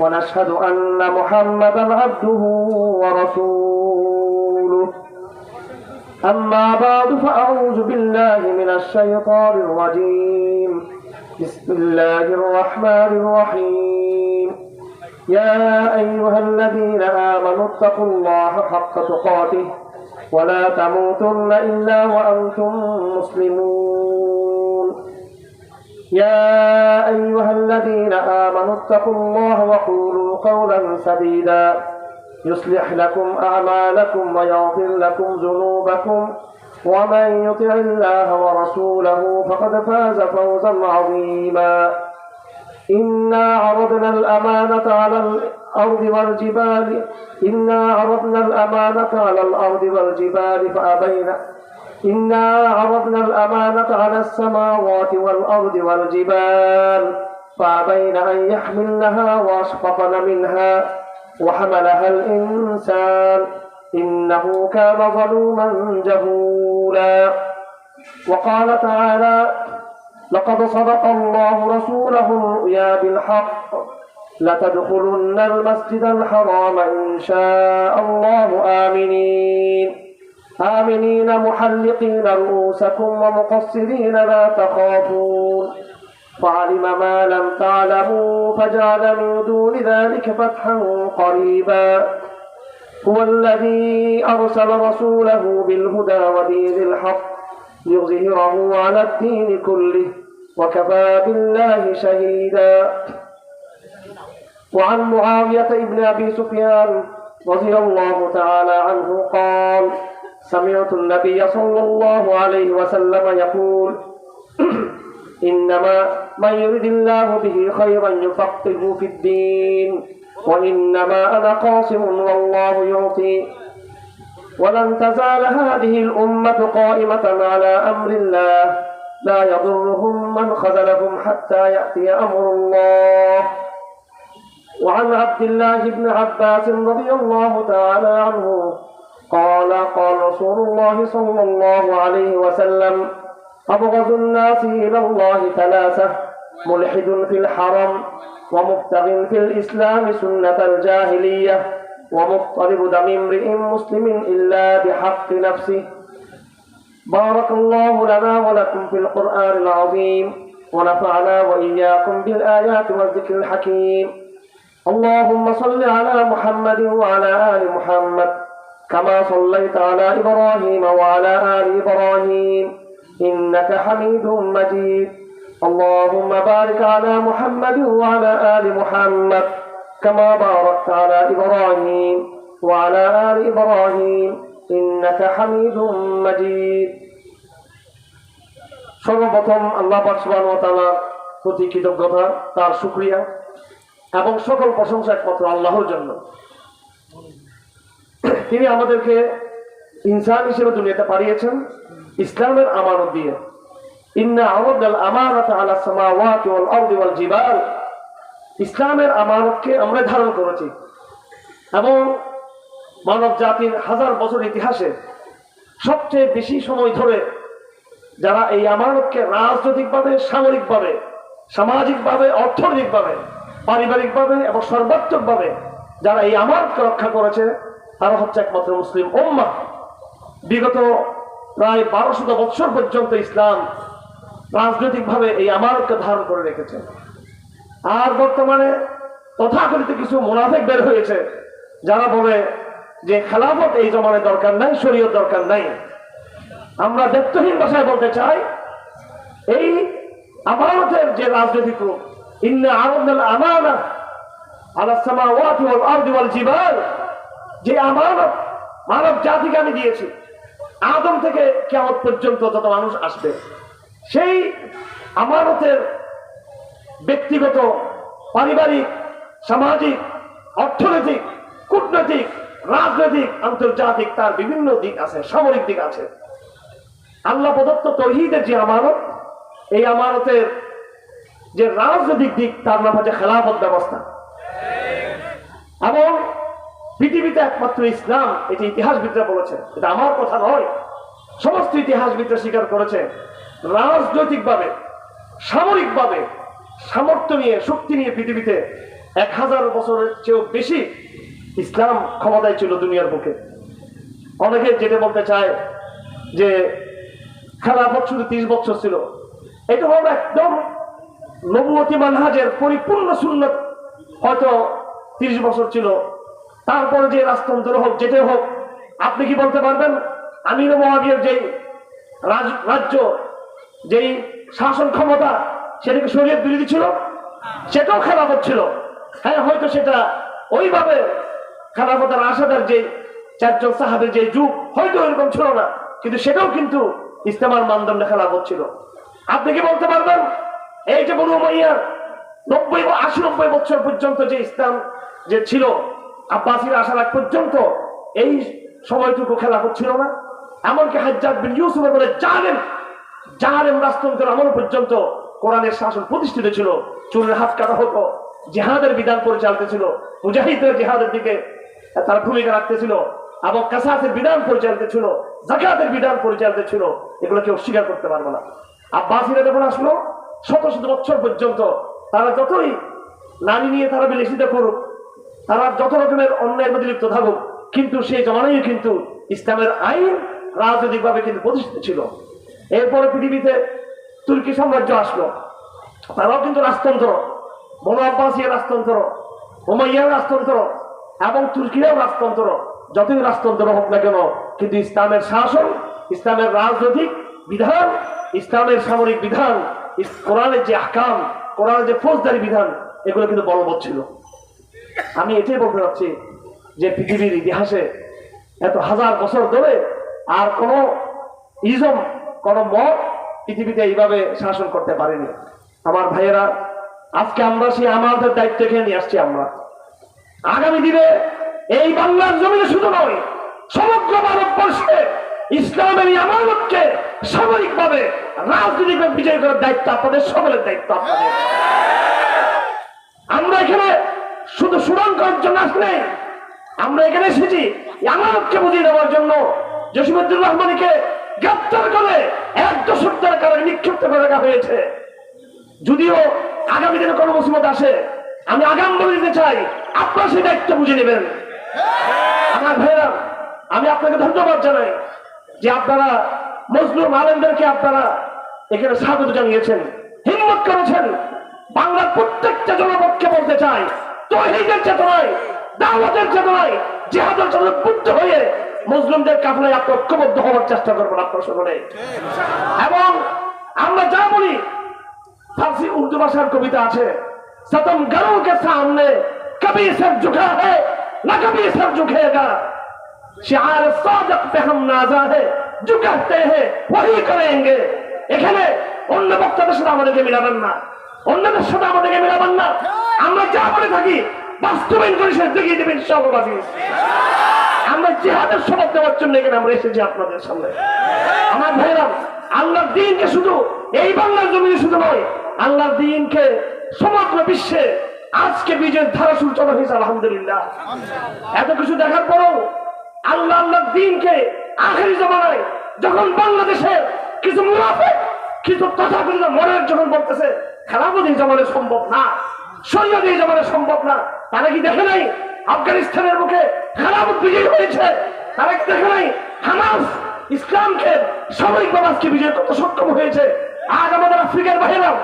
ونشهد أن محمدا عبده ورسوله. أما بعد فأعوذ بالله من الشيطان الرجيم. بسم الله الرحمن الرحيم. يا أيها الذين آمنوا اتقوا الله حق تقاته ولا تموتن إلا وأنتم مسلمون. يا أيها الذين آمنوا اتقوا الله وقولوا قولا سديدا. يصلح لكم أعمالكم ويغفر لكم ذنوبكم. ومن يطع الله ورسوله فقد فاز فوزا عظيما. إنا عرضنا الأمانة على الأرض والجبال. إنا عرضنا الأمانة على الأرض والجبال فأبين إنا عرضنا الأمانة على السماوات والأرض والجبال فأبين أن يحملنها وأشفقن منها وحملها الإنسان إنه كان ظلوما جهولا. وقال تعالى لقد صدق الله رسوله الرؤيا بالحق لتدخلن المسجد الحرام إن شاء الله آمنين. آمنين محلقين رؤوسكم ومقصرين لا تخافون. فعلم ما لم تعلموا فجعل من دون ذلك فتحا قريبا. هو الذي أرسل رسوله بالهدى ودين الحق ليظهره على الدين كله وكفى بالله شهيدا. وعن معاوية بن أبي سفيان رضي الله تعالى عنه قال سمعت النبي صلى الله عليه وسلم يقول إنما من يرد الله به خيرا يفقهه في الدين وإنما أنا قاسم والله يعطي. ولن تزال هذه الأمة قائمة على أمر الله لا يضرهم من خذلهم حتى يأتي أمر الله. وعن عبد الله بن عباس رضي الله تعالى عنه قال قال رسول الله صلى الله عليه وسلم أبغض الناس إلى الله ثلاثة ملحد في الحرم ومبتغ في الإسلام سنة الجاهلية ومضطرب دم امرئ مسلم إلا بحق نفسه. بارك الله لنا ولكم في القرآن العظيم ونفعنا وإياكم بالآيات والذكر الحكيم. اللهم صل على محمد وعلى آل محمد كما صليت على إبراهيم وعلى آل إبراهيم إنك حميد مجيد اللهم بارك على محمد وعلى آل محمد كما باركت على إبراهيم وعلى آل إبراهيم إنك حميد مجيد সর্বপ্রথম আল্লাহ পাক সুবহান ওয়া তাআলার প্রতি কৃতজ্ঞতা তার শুকরিয়া এবং সকল প্রশংসা একমাত্র আল্লাহর জন্য তিনি আমাদেরকে ইনসান হিসেবে দুনিয়াতে পাঠিয়েছেন, ইসলামের আমানত দিয়ে। ইসলামের আমানতকে আমরা ধারণ করেছি। এবং মানব জাতির হাজার বছর ইতিহাসে সবচেয়ে বেশি সময় ধরে যারা এই আমানতকে রাজনৈতিকভাবে, সামরিকভাবে, সামাজিকভাবে, অর্থনৈতিকভাবে, পারিবারিকভাবে এবং সর্বাত্মকভাবে যারা এই আমানতকে রক্ষা করেছে তারা হচ্ছে একমাত্র মুসলিম ওম্মা বিগত প্রায় বারোশত বৎসর পর্যন্ত ইসলাম রাজনৈতিকভাবে এই আমানতকে ধারণ করে রেখেছে। আর বর্তমানে তথাকথিত কিছু মোনাফেক বের হয়েছে, যারা বলে যে খেলাফত এই জমানের দরকার নাই, শরীয়ত দরকার নাই। আমরা ব্যক্তহীন ভাষায় বলতে চাই, এই আমানতের যে রাজনৈতিক রূপ, ইন্না আরদাল আমানা আলা সামাওয়াতি ওয়াল আরদি যে আমানত মানব জাতিকে আমি দিয়েছি, আদম থেকে কেমন পর্যন্ত যত মানুষ আসবে, সেই আমানতের ব্যক্তিগত, পারিবারিক, সামাজিক, অর্থনৈতিক, কূটনৈতিক, রাজনৈতিক, আন্তর্জাতিক তার বিভিন্ন দিক আছে, সামরিক দিক আছে। আল্লাহ প্রদত্ত তহিদের যে আমানত, এই আমানতের যে রাজনৈতিক দিক, তার নাম হচ্ছে খেলাফত ব্যবস্থা। এবং পৃথিবীতে একমাত্র ইসলাম, এটি ইতিহাসবিদরা বলেছে এটা আমার কথা নয়, সমস্ত ইতিহাসবিদরা স্বীকার করেছে রাজনৈতিকভাবে, সামরিকভাবে সামর্থ্য নিয়ে, শক্তি নিয়ে পৃথিবীতে এক হাজার বছরের চেয়েও বেশি ইসলাম ক্ষমতায় ছিল দুনিয়ার বুকে। অনেকে যেটা বলতে চায় যে, খেলাফত শুধু তিরিশ বছর ছিল। এটা হলো একদম নবুয়তী মানহাজের পরিপূর্ণ শূন্য হয়তো তিরিশ বছর ছিল তারপরে যে রাজতন্ত্র হোক যেটাই হোক, আপনি কি বলতে পারবেন? আমির মহাবীর যেই রাজ- রাজ্য, যেই শাসন ক্ষমতা সেটা কি শরীয়ত বিরোধী ছিল? সেটাও খেলাফত ছিল। হ্যাঁ হয়তো সেটা ওইভাবে খেলাফতের আসাদার যে চারজন সাহাবের যে যুগ, হয়তো ওইরকম ছিল না। কিন্তু সেটাও কিন্তু ইস্তেমার মানদণ্ডে খেলাফত ছিল। আপনি কি বলতে পারবেন? এই যে বনু মাইয়ার নব্বই বা আশি নব্বই বছর পর্যন্ত যে ইসলাম যে ছিল আব্বাসির আসার আগ পর্যন্ত এই সময়টুকু খেলা ছিল না। এমনকি হাজ্জাদ বিন ইউসুফের বলে জানেন জাহারেম রাষ্ট্রন্ত্রের আমল পর্যন্ত কোরআনের শাসন প্রতিষ্ঠিত ছিল। চুলের হাত কাটা হতো, জেহাদের বিধান পরিচালিত ছিল মুজাহিদের জেহাদের দিকে তার ভূমিকা রাখতেছিল এবং কাসাসের বিধান পরিচালিত ছিল, জাকাতের বিধান পরিচালিত ছিল। এগুলো কেউ স্বীকার করতে পারবে না। আব্বাসীরা যখন আসলো, শত শত বছর পর্যন্ত তারা যতই নারী নিয়ে তারা বিলেসিত করুক তারা যত রকমের অন্যায়ের মধ্যে লিপ্ত থাকুক, কিন্তু সেই জমানায় কিন্তু ইসলামের আইন রাজনৈতিকভাবে কিন্তু প্রতিষ্ঠিত ছিল। এরপরে পৃথিবীতে তুর্কি সাম্রাজ্য আসলো। তারাও কিন্তু রাজতন্ত্র, বনু আব্বাসিয়া রাজতন্ত্র ওমাইয়ার রাজতন্ত্র এবং তুর্কিরাও রাজতন্ত্র, যতই রাজতন্ত্র হোক না কেন, কিন্তু ইসলামের শাসন, ইসলামের রাজনৈতিক বিধান, ইসলামের সামরিক বিধান কোরআনের যে আকাম, কোরআনের যে ফৌজদারি বিধান, এগুলো কিন্তু বলবৎ ছিল। আমি এটাই বলতে চাচ্ছি যে পৃথিবীর ইতিহাসে এত হাজার বছর ধরে আর কোন ইজম, কোন মত পৃথিবীতে এইভাবে শাসন করতে পারেনি। আমার ভাইয়েরা, আজকে আমরা সেই আমাদের দায়িত্ব এখানে নিয়ে আসছি আমরা। আগামী দিনে এই বাংলার জমিনে শুধু নয়, সমগ্র ভারতবর্ষে ইসলামের এই আমানতকে সামরিকভাবে রাজনৈতিকভাবে বিজয় করার দায়িত্ব আপনাদের সকলের দায়িত্ব আপনাদের। আমরা এখানে শুধু সুনাম করার জন্য আসলে আমরা এখানে এসেছি আমানতকে বুঝিয়ে দেওয়ার জন্য। জসিমুদ্দুর রহমানকে গ্রেপ্তার করে এক দশক ধরে কারণে নিক্ষিপ্ত করে রাখা হয়েছে। যদিও আগামী দিনে কোনো মুসিবত আসে, আমি আগাম বলে দিতে চাই, আপনারা সেই দায়িত্ব বুঝে নেবেন। আমার ভাইরা আমি আপনাকে ধন্যবাদ জানাই যে আপনারা মজলুম আলেমদেরকে আপনারা এখানে স্বাগত জানিয়েছেন, হিম্মত করেছেন। বাংলার প্রত্যেকটা জনপদকে বলতে চাই তহিদের চেতনায় দাওয়াতের চেতনায় জেহাদের জন্য বুদ্ধ হয়ে মুসলিমদের কাফলায় আপনার ঐক্যবদ্ধ হওয়ার চেষ্টা করবেন আপনার সকলে এবং আমরা যা বলি फारसी उर्दू भाषा कविता আছে सतम घरों के सामने कभी सर झुका है न कभी सर झुकेगा शिआर सादक पे हम नाजा है जो कहते हैं वही करेंगे এখানে অন্য বক্তাদের সাথে আমাদেরকে মিলাবেন না অন্যদের সাথে আমাদেরকে মিলাবেন না আমরা যা বলে থাকি বাস্তবায়ন করে সে দেখিয়ে দেবেন সর্ববাদী আমরা জেহাদের সবাব দেওয়ার জন্য এখানে আমরা এসেছি আপনাদের সামনে। আমার ভাইরা আল্লাহর দিনকে শুধু এই বাংলার জমিনে শুধু নয় আল্লাহর দিনকে সমগ্র বিশ্বে আজকে বিজয়ের ধারা সূচনা হয়েছে আলহামদুলিল্লাহ। এত কিছু দেখার পরেও আল্লাহ আল্লাহর দিনকে আখেরি জমানায় যখন বাংলাদেশের কিছু মুনাফে কিছু তথাকথিত মনের যখন বলতেছে খেলাপতি জমানে সম্ভব না। সৈয়দ এই জমানে সম্ভব না। তারা কি দেখে নাই? আফগানিস্তানের মুখে খেলাপত বিজয় হয়েছে। তারা কি দেখে নাই? হামাস, ইসলামকে সামরিকভাবে আজকে বিজয় করতে সক্ষম হয়েছে। আজ আমাদের আফ্রিকার বাহিরাও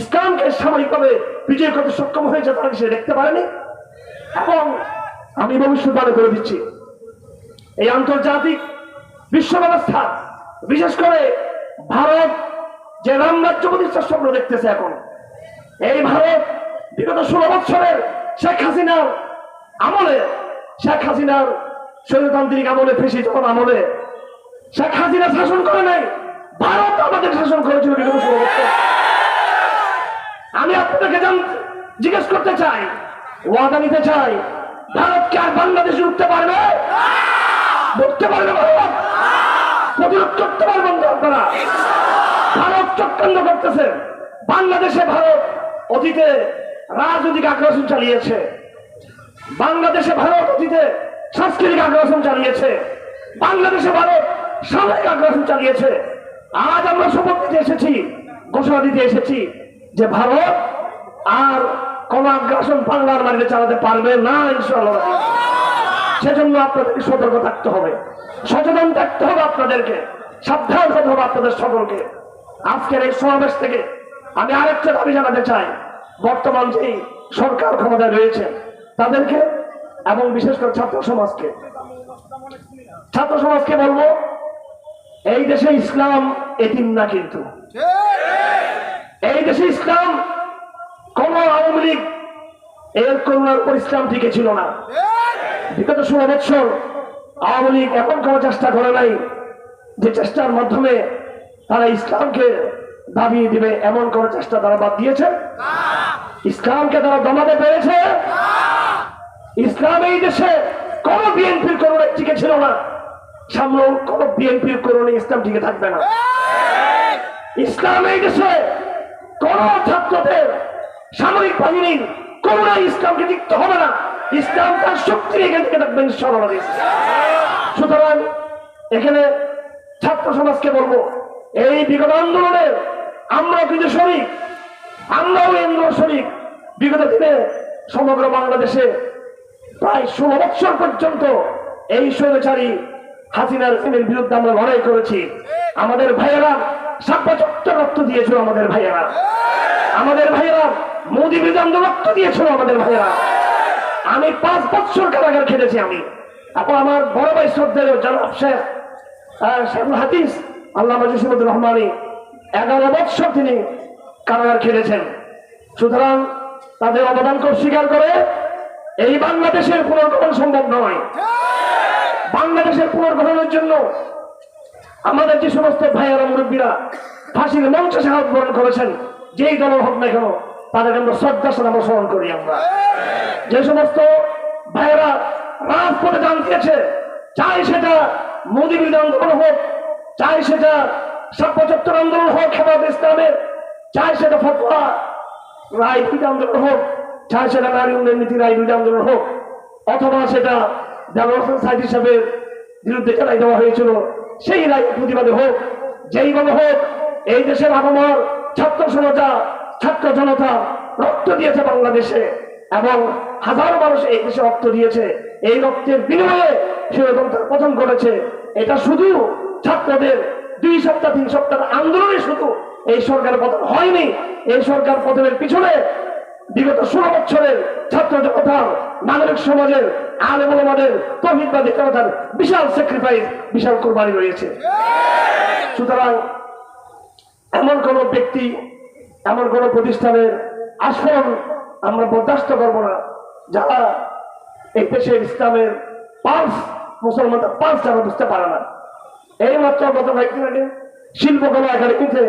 ইসলামকে সামরিকভাবে বিজয় করতে সক্ষম হয়েছে, তারা কি দেখতে পারেনি? এবং আমি ভবিষ্যৎবাণী করে দিচ্ছি, এই আন্তর্জাতিক বিশ্ব ব্যবস্থা, বিশেষ করে ভারত যে রাম রাজ্য প্রতিষ্ঠার স্বপ্ন দেখতেছে এখন, এই ভারত বিগত ষোলো বছরের শেখ হাসিনার আমলে, শেখ হাসিনার স্বৈরতান্ত্রিক আমলে, ফেসি যখন আমলে, শেখ হাসিনা শাসন করে নাই, ভারত আমাদের শাসন করেছিল বিগত ষোলো বছর আমি আপনাকে জিজ্ঞেস করতে চাই, ওয়াদা নিতে চাই ভারতকে আর বাংলাদেশে উঠতে পারবে? উঠতে পারবে ভারত? প্রতিরোধ করতে পারবেন তো আপনারা? ভারত চক্রান্ত করতেছে। বাংলাদেশে ভারত অতীতে রাজনৈতিক আগ্রাসন চালিয়েছে। বাংলাদেশে ভারত অতীতে সাংস্কৃতিক আগ্রাসন চালিয়েছে। বাংলাদেশে ভারত সামরিক আগ্রাসন চালিয়েছে। আজ আমরা শপথ দিতে এসেছি, ঘোষণা দিতে এসেছি যে ভারত আর কোন আগ্রাসন বাংলার মাটিতে চালাতে পারবে না, ইনশাআল্লাহ। সেজন্য আপনাদেরকে সতর্ক থাকতে হবে। সচেতন থাকতে হবে আপনাদেরকে। সাবধান হতে হবে আপনাদের সকলকে। আজকের এই সমাবেশ থেকে আমি আরেকটা দাবি জানাতে চাই। বর্তমান যে সরকার ক্ষমতায় রয়েছে, তাদেরকে এবং বিশেষ করে ছাত্র সমাজকে। ছাত্র সমাজকে বলব, এই দেশে ইসলাম এতিম না কিন্তু। এই দেশে ইসলাম কোন আওয়ামী লীগ এর করুণার উপর ইসলাম টিকে ছিল না। বিগত ষোলো বৎসর আওয়ামী লীগ এমন কোনো চেষ্টা করে নাই যে চেষ্টার মাধ্যমে তারা ইসলামকে দাবিয়ে দিবে, এমন কোন চেষ্টা তারা বাদ দিয়েছে? ইসলামকে তারা দমাতে পেরেছে? ইসলাম এই দেশে কোন বিএনপির করুণে টিকে ছিল না। সামনেও কোন বিএনপির করুণে ইসলাম টিকে থাকবে না। ইসলাম এই দেশে কোন ছাত্রদের সামরিক বাহিনীর করুণা ইসলামকে টিকতে হবে না। ইসলাম তার শক্তি এখান থেকে থাকবেন সর্বদাই সুতরাং এখানে ছাত্র সমাজকে বলব এই বিগত আন্দোলনে আমরাও কিন্তু শরিক আমরাও আন্দোলন শরিক বিগত দিনে সমগ্র বাংলাদেশে প্রায় ষোলো বছর পর্যন্ত এই স্বৈরাচারী হাসিনার সিনের বিরুদ্ধে আমরা লড়াই করেছি। আমাদের ভাইয়েরা সাব্বা চক্র রক্ত দিয়েছিল আমাদের ভাইয়েরা। আমাদের ভাইয়েরা মোদী বিরুদ্ধে রক্ত দিয়েছিল আমাদের ভাইয়েরা। আমি পাঁচ বছর কারাগার খেটেছি আমি। এখন আমার বড় ভাই শ্রদ্ধেয় জনাব শেখ হাদিস আল্লাহ জসিমুদ্দুর রহমানী এগারো বৎসর তিনি কারাগার খেলেছেন। সুতরাং তাদের অবদানকে স্বীকার করে, এই বাংলাদেশের পুনর্গঠন সম্ভব নয়। বাংলাদেশের পুনর্গঠনের জন্য আমাদের যে সমস্ত ভাইয়েরা, মুরব্বীরা ফাঁসির মঞ্চে সাহায্য বরণ করেছেন, যেই দল হোক না কেন, তাদেরকে আমরা শ্রদ্ধার সাথে স্মরণ করি আমরা। যে সমস্ত ভাইয়েরা রাজপথে দান দিয়েছে চাই সেটা মোদী আন্দোলন হোক চাই সেটা সাপ্পচত্তর আন্দোলন হোক, হেফাজত ইসলামের, চাই সেটা ফতোয়া, রায় বিরোধী আন্দোলন হোক, চাই সেটা নারী উন্নয়ন নীতি রায় বিরোধী আন্দোলন হোক, অথবা সেটা দেওয়ার সাইদ হিসাবের বিরুদ্ধে চালাই দেওয়া হয়েছিল, সেই রায় প্রতিবাদে হোক যেইভাবে হোক, এই দেশের আবহাওয়ার ছাত্র সমাজা ছাত্র জনতা রক্ত দিয়েছে বাংলাদেশে, এবং হাজারো মানুষ এই দেশে রক্ত দিয়েছে, এই রক্তের বিনিময়ে সেরকম তার পতন করেছে এটা শুধু ছাত্রদের দুই সপ্তাহ, তিন সপ্তাহ আন্দোলনে শুধু এই সরকার পতন হয়নি। এই সরকার পতনের পিছনে বিগত ষোলো বছরের ছাত্র জনতার নাগরিক সমাজের আলেমাদের তহিদবাদী জনতার বিশাল স্যাক্রিফাইস বিশাল কোরবানি রয়েছে। সুতরাং এমন কোন ব্যক্তি, এমন কোন প্রতিষ্ঠানের আস্ফলন আমরা বরদাস্ত করব না, যারা এই দেশের ইসলামের পালস মুসলমানদের পালস যারা বুঝতে পারে না। এই মাত্র গত কয়েকদিন আগে শিল্পকলা একাডেমিতে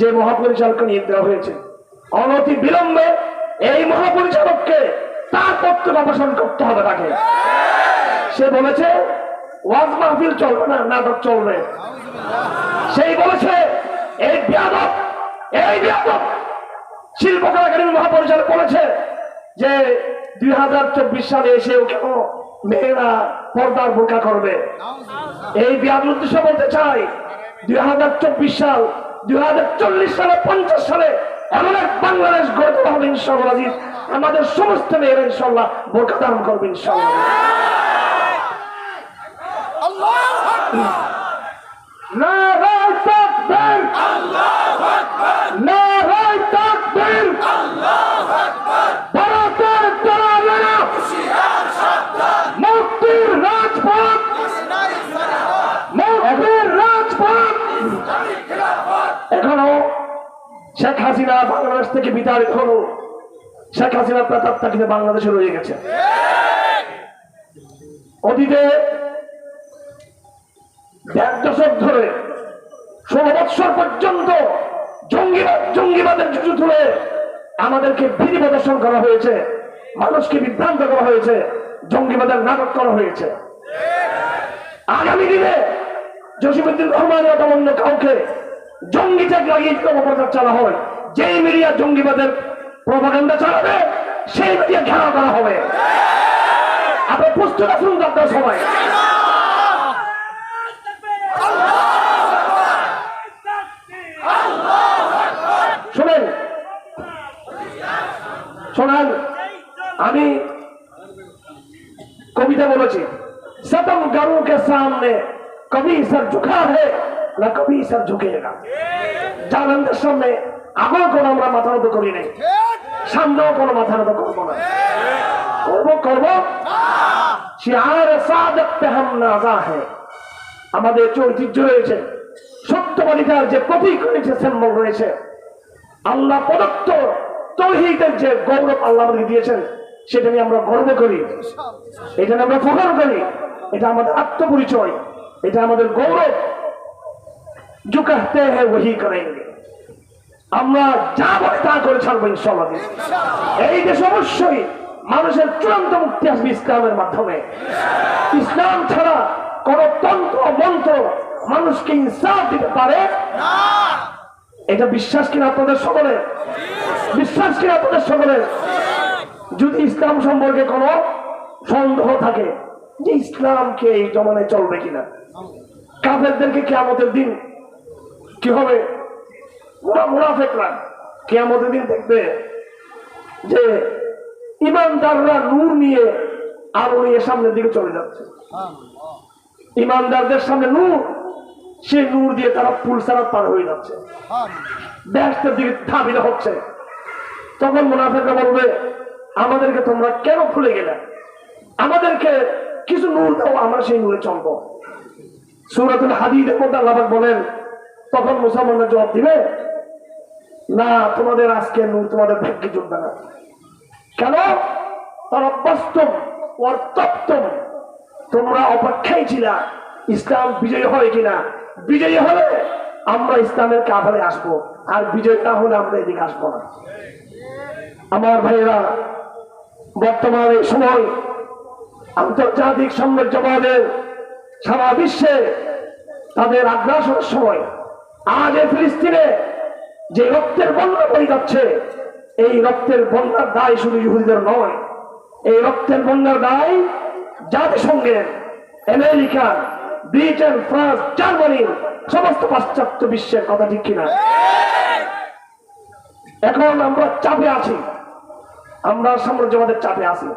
যে মহাপরিচালককে নিয়োগ দেওয়া হয়েছে, অনতি বিলম্বে এই মহাপরিচালককে তার পত্র অবসান করতে হবে তাকে। সে বলেছে, ওয়াজ মাহফিল চলবে না, নাটক চলবে। সেই বলেছে, এই বিয়াদব এই বিয়াদব। শিল্পকলা একাডেমি মহাপরিচালক বলেছে যে, দুই হাজার চব্বিশ সালে এসেও কেন মেয়েরা পর্দার বোকা করবে। এই বিয়াদ উদ্দেশ্য বলতে চাই দুই হাজার চব্বিশ সাল দুই হাজার চল্লিশ সালে পঞ্চাশ সালে এমন এক বাংলাদেশ গড়ে তোলা হবে ইনশাল্লাহ আমাদের সমস্ত মেয়েরা ইনশাল্লাহ বোরকা ধারণ করবে ইনশাল্লাহ নারায় তাকবীর। নারায় তাকবীর। ভারতের তরবারি মুক্তির রাজপথ মুক্তির রাজপথ এখনও শেখ হাসিনা বাংলাদেশ থেকে বিতাড়িত হলো। শেখ হাসিনার প্রতাপটা কিন্তু বাংলাদেশে রয়ে গেছে। অতীতে এক দশক ধরে, ষোলো বৎসর পর্যন্ত জঙ্গিবাদ, জঙ্গিবাদের জুজু তুলে আমাদেরকে ভীতি প্রদর্শন করা হয়েছে, মানুষকে বিভ্রান্ত করা হয়েছে, জঙ্গিবাদের নাটক করা হয়েছে। আগামী দিনে জসিমুদ্দিন রহমান অথবা অন্য কাউকে জঙ্গি চাকরি অপপ্রচার চালা হয় যেই মিডিয়া জঙ্গিবাদের প্রভাকাণ্ডা চালাবে, সেই মিডিয়া ঘেরাও করা হবে। আপনার প্রস্তুত আছেন আপনার সবাই? শোনেন আমি কবিতা বলেছি, সতম গরু কে সামনে কবি সর ঝুকা হ্যাঁ না, কবি সর ঝুঁকেগা জানানদের সামনে আগেও কোনো আমরা মাথা নত করি নাই, সামনেও কোনো মাথা নত করব না। করব করব? আমাদের যে ঐতিহ্য রয়েছে, সত্যবাদিতার যে প্রতীক রয়েছে সিম্বল রয়েছে, আল্লাহ প্রদত্ত তৌহিদের যে গৌরব আল্লাহ আমাদেরকে দিয়েছেন, সেটা নিয়ে আমরা গর্ব করি। এটা নিয়ে আমরা ফখর করি। এটা আমাদের আত্মপরিচয়। এটা আমাদের গৌরব। জুকাতে হ্যাঁ ওহি করেঙ্গে আমরা যা বলে তা করে ছাড়বো ইনশাল্লাহ এই দেশ অবশ্যই মানুষের চূড়ান্ত মুক্তি আসবে ইসলামের মাধ্যমে। ইসলাম ছাড়া কোন তন্ত্র মন্ত্র মানুষকে ইনসাফ দিতে পারে? এটা বিশ্বাস কিনা আপনাদের সকলের? বিশ্বাস কিনা আপনাদের সকলের? যদি ইসলাম সম্পর্কে কোনো সন্দেহ থাকে যে ইসলামকে এই জমানায় চলবে কিনা? কাফেরদেরকে কেয়ামতের দিন কি হবে? ওরা মুনাফেকরা কেয়ামতের দিন দেখবে যে ইমানদাররা নূর নিয়ে আলো নিয়ে সামনের দিকে চলে যাচ্ছে। ইমানদারদের সামনে নূর, সেই নূর দিয়ে তারা পুলসারা পার হয়ে যাচ্ছে। ব্যস্তের দিকে ধাবিত হচ্ছে। তখন মুনাফেকরা বলবে, আমাদেরকে তোমরা কেন ভুলে গেলে? আমাদেরকে কিছু নূর দাও, আমরা সেই নূরে চলবো। সুরাতুল হাদিদের মধ্যে আল্লাহ বলেন তখন মুসলমানরা জবাব দিবে? না, তোমাদের আজকে নূর, তোমাদের ভাগ্যে জুটবে না। কেন? তারা বাস্তব অর্থাত্তম, তোমরা অপেক্ষায় ছিলা, ইসলাম বিজয়ী হয় কিনা? বিজয়ী হলে আমরা ইসলামের কাভারে আসব, আর বিজয় না হলে আমরা এদিকে আসব না। আমার ভাইয়েরা, বর্তমান এই সময় আন্তর্জাতিক সাম্রাজ্যবাদের সারা বিশ্বে তাদের আগ্রাসনের সময় আজ ফিলিস্তিনে যে রক্তের বন্যা বয়ে যাচ্ছে, এই রক্তের বন্যার দায় শুধু ইহুদিদের নয়। এই রক্তের বন্যার দায় জাতিসংঘের আমেরিকা ব্রিটেন, ফ্রান্স জার্মানি সমস্ত পাশ্চাত্য বিশ্বের কথা ঠিক কিনা। এখন আমরা চাপে আছি। আমরা সাম্রাজ্যবাদের চাপে আছি।